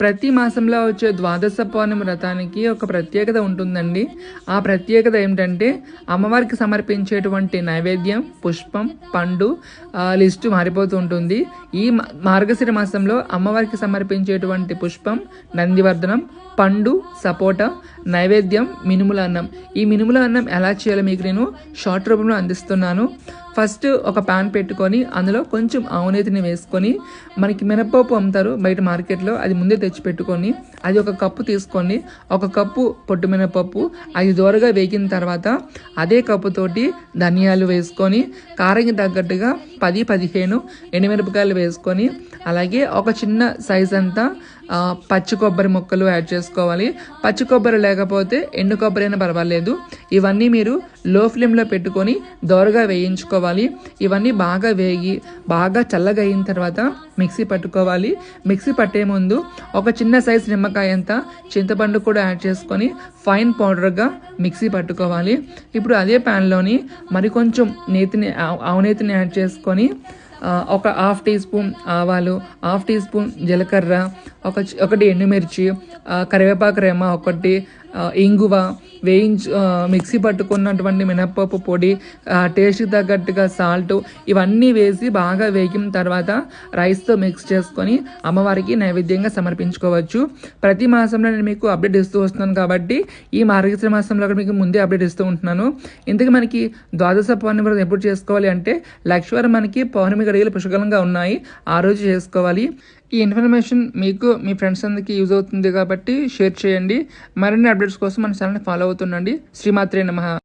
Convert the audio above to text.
ప్రతి మాసంలో వచ్చే ద్వాదశ పౌర్ణమి వ్రతానికి ఒక ప్రత్యేకత ఉంటుందండి. ఆ ప్రత్యేకత ఏమిటంటే అమ్మవారికి సమర్పించేటువంటి నైవేద్యం పుష్పం పండు లిస్టు మారిపోతూ ఉంటుంది. ఈ మా- మార్గశిర మాసంలో అమ్మవారికి సమర్పించేటువంటి పుష్పం నందివర్ధనం పండు సపోటా నైవేద్యం మినుముల అన్నం. ఈ మినుముల అన్నం ఎలా చేయాలో మీకు నేను షార్ట్ రూపంలో అందిస్తున్నాను. ఫస్ట్ ఒక పాన్ పెట్టుకొని అందులో కొంచెం ఆవునేతిని వేసుకొని మనకి మినపప్పు అమ్ముతారు బయట మార్కెట్లో అది ముందే తెచ్చి పెట్టుకొని అది ఒక కప్పు తీసుకోండి ఒక కప్పు పొట్టుమినపప్పు అది దోరగా వేగిన తర్వాత అదే కప్పుతోటి ధనియాలు వేసుకొని కారంకి తగ్గట్టుగా పది పదిహేను ఎండుమిరపకాయలు వేసుకొని అలాగే ఒక చిన్న సైజ్ అంతా పచ్చి కొబ్బరి ముక్కలు యాడ్ చేసుకోవాలి. పచ్చి కొబ్బరి లేకపోతే ఎండు కొబ్బరి అయినా పర్వాలేదు. ఇవన్నీ మీరు లో ఫ్లేమ్లో పెట్టుకొని దోరగా వేయించుకోవాలి. ఇవన్నీ బాగా వేగి బాగా చల్లగా అయిన తర్వాత మిక్సీ పట్టుకోవాలి. మిక్సీ పట్టే ముందు ఒక చిన్న సైజ్ నిమ్మ నిమ్మకాయ అంతా చింతపండు కూడా యాడ్ చేసుకొని ఫైన్ పౌడర్గా మిక్సీ పట్టుకోవాలి. ఇప్పుడు అదే ప్యాన్లోని మరికొంచెం నేతిని ఆవు- నేతిని యాడ్ చేసుకొని ఒక హాఫ్ టీ స్పూన్ ఆవాలు హాఫ్ టీ స్పూన్ జీలకర్ర ఒక ఒకటి ఎండుమిర్చి కరివేపాకు రెమ్మ ఒకటి ఇంగువ వేయించు మిక్సీ పట్టుకున్నటువంటి మినప్పప్పు పొడి టేస్ట్కి తగ్గట్టుగా సాల్ట్ ఇవన్నీ వేసి బాగా వేగిన తర్వాత రైస్తో మిక్స్ చేసుకొని అమ్మవారికి నైవేద్యంగా సమర్పించుకోవచ్చు. ప్రతి మాసంలో నేను మీకు అప్డేట్ ఇస్తూ వస్తున్నాను కాబట్టి ఈ మార్గశిర మాసంలో కూడా మీకు ముందే అప్డేట్ ఇస్తూ ఉంటున్నాను. ఇంతకు మనకి ద్వాదశ పౌర్ణమి వ్రతం ఎప్పుడు చేసుకోవాలి అంటే లక్ష్వారం మనకి పౌర్ణమి గడియలు పుష్కలంగా ఉన్నాయి. ఆ రోజు చేసుకోవాలి. ఈ ఇన్ఫర్మేషన్ మీకు మీ ఫ్రెండ్స్ అందరికీ యూజ్ అవుతుంది కాబట్టి షేర్ చేయండి. మరిన్ని అప్డేట్స్ కోసం మన ఛానల్ని ఫాలో అవుతుండండి. శ్రీమాత్రే నమః.